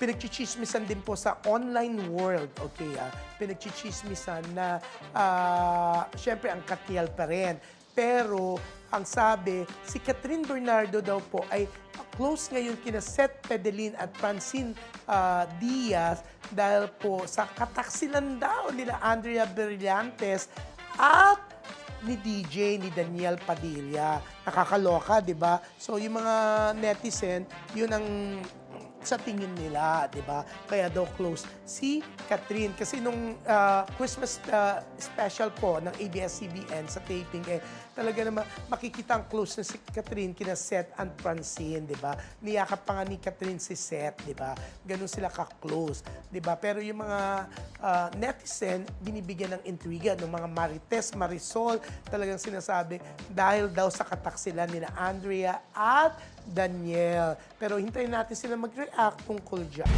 pinagchichismisan din po sa online world, okay, ah, pinagchichismisan na, ah, syempre, ang Katiel pa rin. Pero, ang sabi, si Catherine Bernardo daw po ay close ngayon kina Seth Pedelin at Francine ah, Diaz dahil po sa kataksilan daw nila Andrea Brillantes at ni DJ, ni Daniel Padilla. Nakakaloka, di ba? So, yung mga netizen, yun ang sa tingin nila, di ba? Kaya daw close si Catherine. Kasi nung ah, Christmas ah, special po ng ABS-CBN sa taping, eh, talaga naman makikita ang close na si Catherine kina Seth and Francine, di ba? Niyakap pa nga ni Catherine si Seth, di ba? Ganun sila ka-close, di ba? Pero yung mga ah, netizen, binibigyan ng intriga ng mga Marites, Marisol, talagang sinasabi dahil daw sa kataksilan nila Andrea at Daniel. Pero hintayin natin sila mag-react tungkol dyan.